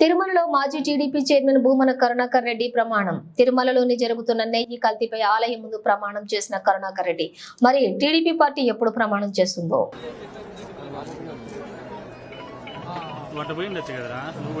తిరుమలలో మాజీ TDP chairman Bhumana Karunakar Reddy ప్రమాణం. తిరుమలలోని జరుగుతున్న నెయ్యి కల్తీపై ఆలయం ముందు ప్రమాణం చేసిన కరుణాకర్ రెడ్డి. మరి టీడీపీ పార్టీ ఎప్పుడు ప్రమాణం చేస్తుందో? నువ్వు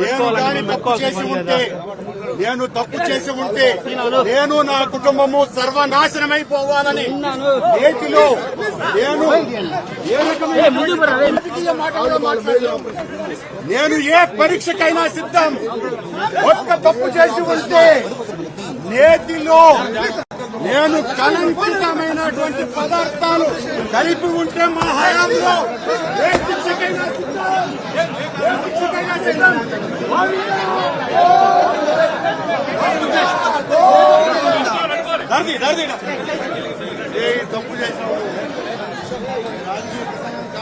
నేను తప్పు చేసి ఉంటే నేను తప్పు చేసి ఉంటే నేను నా కుటుంబము సర్వనాశనమైపోవాలని నేటిలో నేను. నేను ఏ పరీక్షకైనా సిద్ధం. ఒక్క తప్పు చేసి ఉంటే నేతిలో నేను కలంకితమైనటువంటి పదార్థాలు కలిపి ఉంటే మా హయాంలో తప్పు చేసిన